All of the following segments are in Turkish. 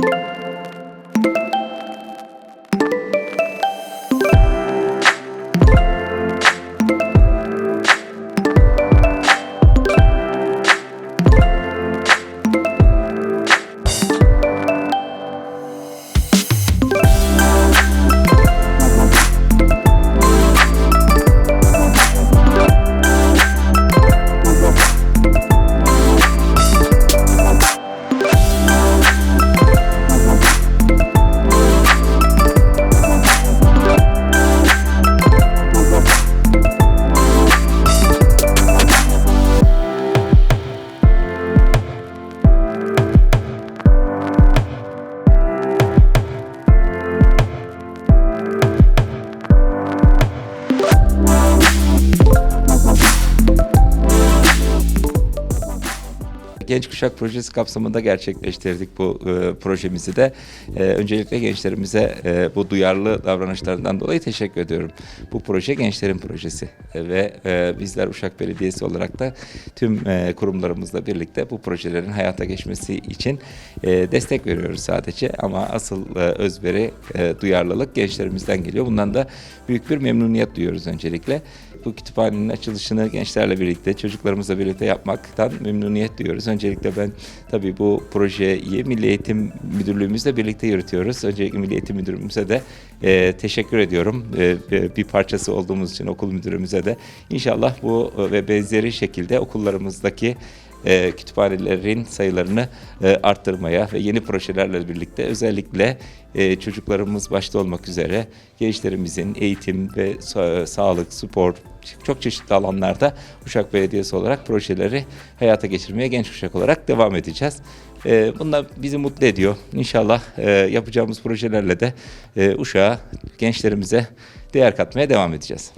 you. Genç Kuşak Projesi kapsamında gerçekleştirdik bu e, projemizi de. E, öncelikle gençlerimize e, bu duyarlı davranışlarından dolayı teşekkür ediyorum. Bu proje gençlerin projesi E, ve e, bizler Uşak Belediyesi olarak da tüm e, kurumlarımızla birlikte bu projelerin hayata geçmesi için e, destek veriyoruz sadece ama asıl e, özveri, e, duyarlılık gençlerimizden geliyor. Bundan da büyük bir memnuniyet duyuyoruz öncelikle. Bu kütüphanenin açılışını gençlerle birlikte, çocuklarımızla birlikte yapmaktan memnuniyet duyuyoruz. Öncelikle ben tabii bu projeyi Milli Eğitim Müdürlüğümüzle birlikte yürütüyoruz. Öncelikle Milli Eğitim Müdürlüğümüze de e, teşekkür ediyorum. E, e, bir parçası olduğumuz için okul müdürümüze de. İnşallah bu e, ve benzeri şekilde okullarımızdaki e, kütüphanelerin sayılarını e, arttırmaya ve yeni projelerle birlikte özellikle e, çocuklarımız başta olmak üzere gençlerimizin eğitim ve sa- sağlık, spor çok çeşitli alanlarda Uşak Belediyesi olarak projeleri hayata geçirmeye genç kuşak olarak devam edeceğiz. E, bunlar bizi mutlu ediyor. İnşallah e, yapacağımız projelerle de e, Uşak'a, gençlerimize değer katmaya devam edeceğiz.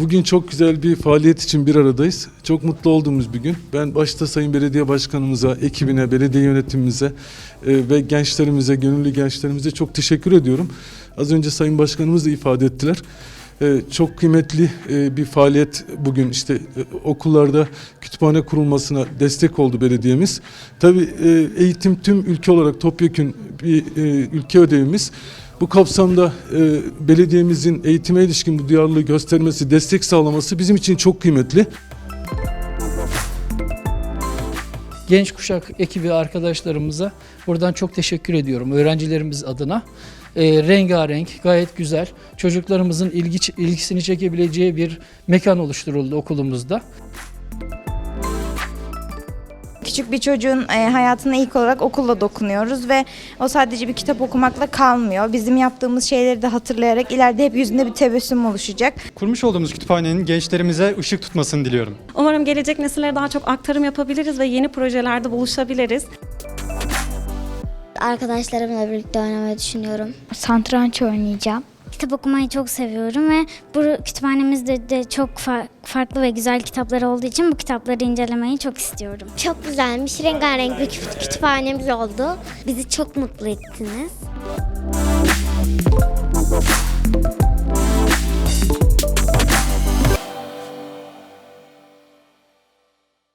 Bugün çok güzel bir faaliyet için bir aradayız. Çok mutlu olduğumuz bir gün. Ben başta Sayın Belediye Başkanımıza, ekibine, belediye yönetimimize e, ve gençlerimize, gönüllü gençlerimize çok teşekkür ediyorum. Az önce Sayın Başkanımız da ifade ettiler. E, çok kıymetli e, bir faaliyet bugün işte okullarda kütüphane kurulmasına destek oldu belediyemiz. Tabii eğitim tüm ülke olarak topyekün bir ülke ödevimiz. Bu kapsamda e, belediyemizin eğitime ilişkin bu duyarlılığı göstermesi, destek sağlaması bizim için çok kıymetli. genç kuşak ekibi arkadaşlarımıza buradan çok teşekkür ediyorum öğrencilerimiz adına. E, rengarenk, gayet güzel, çocuklarımızın ilgi, ilgisini çekebileceği bir mekan oluşturuldu okulumuzda. Küçük bir çocuğun e, hayatına ilk olarak okulla dokunuyoruz ve o sadece bir kitap okumakla kalmıyor. Bizim yaptığımız şeyleri de hatırlayarak ileride hep yüzünde bir tebessüm oluşacak. Kurmuş olduğumuz kütüphanenin gençlerimize ışık tutmasını diliyorum. Umarım gelecek nesillere daha çok aktarım yapabiliriz ve yeni projelerde buluşabiliriz. Arkadaşlarımla birlikte oynamayı düşünüyorum. Santranç oynayacağım. Kitap okumayı çok seviyorum ve bu kütüphanemizde de çok fa- farklı ve güzel kitaplar olduğu için bu kitapları incelemeyi çok istiyorum. Çok güzelmiş, rengarenk bir küt- kütüphanemiz oldu. Bizi çok mutlu ettiniz.